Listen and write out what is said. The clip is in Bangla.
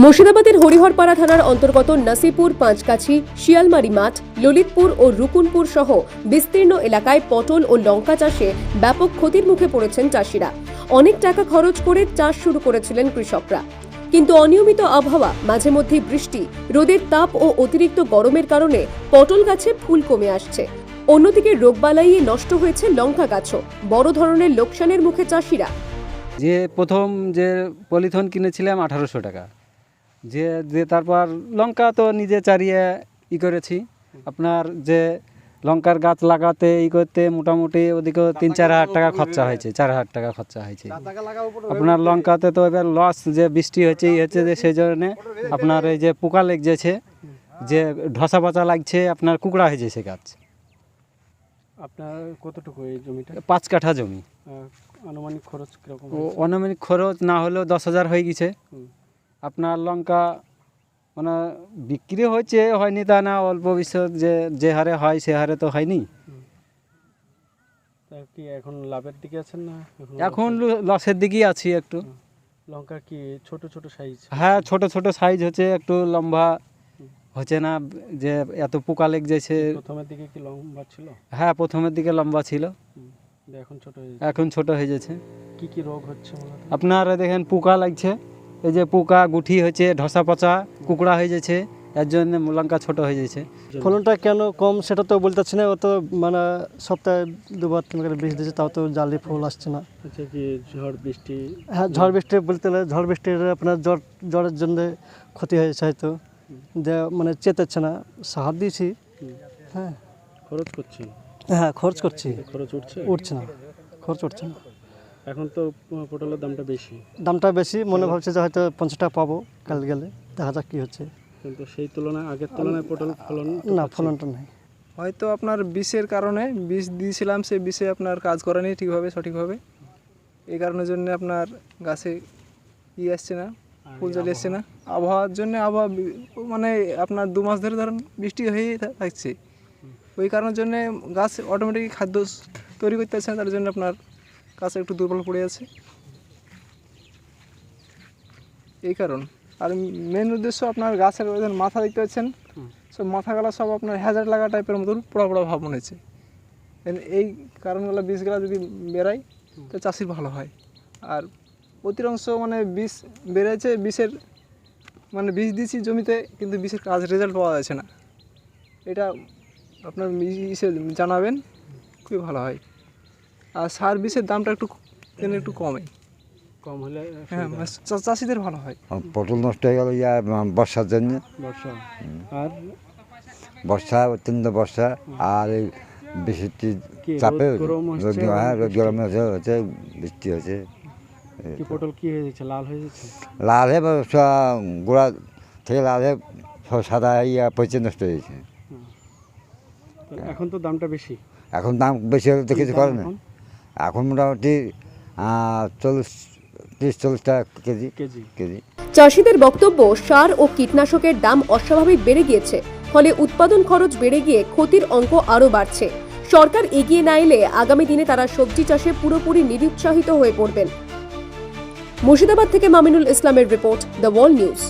মুর্শিদাবাদের হরিহরপাড়া থানার অন্তর্গত নাসিপুর, পাঁচকাছি, শিয়ালমারি মাঠ, ললিতপুর ও রুকুনপুর সহ বিস্তীর্ণ এলাকায় পটল ও লঙ্কা চাষে ব্যাপক ক্ষতির মুখে পড়েছেন চাষিরা। অনেক টাকা খরচ করে চাষ শুরু করেছিলেন কৃষকরা। কিন্তু অনিয়মিত আবহাওয়া, মাঝে মধ্যে বৃষ্টি, রোদের তাপ ও অতিরিক্ত গরমের কারণে পটল গাছে ফুল কমে আসছে। অন্যদিকে রোগবালাইয়ে নষ্ট হয়েছে লঙ্কা গাছও। বড় ধরনের লোকসানের মুখে চাষিরা। যে প্রথম যে পলিথন কিনেছিলাম আঠারোশো টাকা। যে যে তারপর লঙ্কা তো নিজে চারিয়ে ই করেছি। আপনার যে লঙ্কার গাছ লাগাতে ই করতে মোটামুটি ওদিকেও তিন চার হাজার টাকা খরচা হয়েছে চার হাজার টাকা খরচা হয়েছে। আপনার লঙ্কাতে তো এবার লস যে বৃষ্টি হয়েছে ই হচ্ছে যে সেই জন্যে আপনার এই যে পোকা লেগেছে যে ধসা পচা লাগছে আপনার কুকড়া হয়ে যাচ্ছে গাছ। আপনার কতটুকু এই জমিটা? পাঁচ কাঠা জমি। আনুমানিক খরচ কীরকম ও অনামিক খরচ না হলেও দশ হাজার হয়ে গেছে। আপনার লঙ্কা মানে বিক্রি হয়েছে হয়নি তা না অল্প বিশদ যে যে হারে হয় সে হারে তো হয়নি। কি এখন লাভের দিকে আছেন না? এখন লসের দিকেই আছি একটু। লঙ্কা কি ছোট ছোট সাইজ হ্যাঁ ছোট ছোট সাইজ হচ্ছে একটু লম্বা হচ্ছে না যে এত পোকা লেগ যাচ্ছে প্রথমের দিকে কি লম্বা ছিল? হ্যাঁ প্রথমের দিকে লম্বা ছিল। এখন ছোট হয়ে এখন ছোট হয়ে যাচ্ছে। কি কি রোগ হচ্ছে আপনার দেখেন পোকা লাগছে। এই যে পোকা গুঠি হয়েছে ধসা পচা কুকড়া হয়ে যাচ্ছে এর জন্য লঙ্কা ছোট হয়ে যাচ্ছে। ফলনটা কেন কম সেটা তো বলতেছি না ও তো মানে সপ্তাহে দুবার তিনবার বীজ দিচ্ছে তাও তো জালি ফুল আসছে না। আচ্ছা কি ঝড় বৃষ্টি? হ্যাঁ ঝড় বৃষ্টি বলতে গেলে ঝড় বৃষ্টির আপনার জ্বর জ্বরের জন্য ক্ষতি হয়েছে হয়তো। যে মানে চেতাচ্ছে না সাহায্য দিয়েছি। হ্যাঁ। খরচ করছি হ্যাঁ খরচ করছি। খরচ উঠছে? উঠছে না খরচ উঠছে না। এখন তো পটলের দামটা বেশি। দামটা বেশি মনে ভাবছে যে হয়তো পঞ্চাশ টাকা পাবো কাল গেলে দেখা যাক কী হচ্ছে। কিন্তু সেই তুলনায় আগের তুলনায় পটল ফলন না ফলনটা নেই। হয়তো আপনার বিষের কারণে বিষ দিয়েছিলাম সেই বিষে আপনার কাজ করেনি ঠিকভাবে সঠিকভাবে। এই কারণের জন্য আপনার গাছে ই আসছে না ফুল জল আসছে না। আবহাওয়ার জন্য আবহাওয়া মানে আপনার দু মাস ধরে ধরুন বৃষ্টি হয়েই থাকছে। ওই কারণের জন্য গাছ অটোমেটিক খাদ্য তৈরি করতে পারছে না তার জন্য আপনার গাছ একটু দুর্বল পড়ে আছে। এই কারণ। আর মেন উদ্দেশ্য আপনার গাছের মাথা দেখতে পাচ্ছেন? সব মাথাগুলো সব আপনার হ্যাজার্ড লাগা টাইপের মতন পোড়া পোড়া ভাব মনে হচ্ছে। এই কারণগুলো বীজগুলো যদি বেরায় তো চাষি ভালো হয়। আর অতিরিক্ত মানে বিষ বেড়েছে বিষের মানে বীজ দিয়েছি জমিতে কিন্তু বিষের কাজ রেজাল্ট পাওয়া যাচ্ছে না। এটা আপনার ইসে জানাবেন খুবই ভালো হয়। আর সার বিষের দামটা একটু একটু কমে। কম হলে হ্যাঁ। মানে চাষিদের ভালো হয়। পটল নষ্ট হয়ে গেল ইয়া বর্ষার জন্য। বর্ষা। আর? বর্ষা অত্যন্ত বর্ষা। আর এই বৃষ্টি চাপে হ্যাঁ রোদ বৃষ্টি? গরম হচ্ছে বৃষ্টি হচ্ছে। পটল কি হয়ে যাচ্ছে? লাল হয়ে যাচ্ছে? লাল হয়ে গোড়া থেকে লাল হয়ে সাদা ইয়া পচে নষ্ট হয়ে গেছে এখন তো দামটা বেশি। এখন দাম বেশি হলে তো কিছু করে না। এখন? মোটামুটি চল্লিশ তিরিশ চল্লিশ টাকা কেজি। কেজি। কেজি। চাষিদের বক্তব্য সার ও কীটনাশকের দাম অস্বাভাবিক বেড়ে গিয়েছে ফলে উৎপাদন খরচ বেড়ে গিয়ে ক্ষতির অঙ্ক আরও বাড়ছে। সরকার এগিয়ে না এলে আগামী দিনে তারা সবজি চাষে পুরোপুরি নিরুৎসাহিত হয়ে পড়বেন। মুর্শিদাবাদ থেকে মামিনুল ইসলামের রিপোর্ট দ্য ওয়ার্ল্ড নিউজ।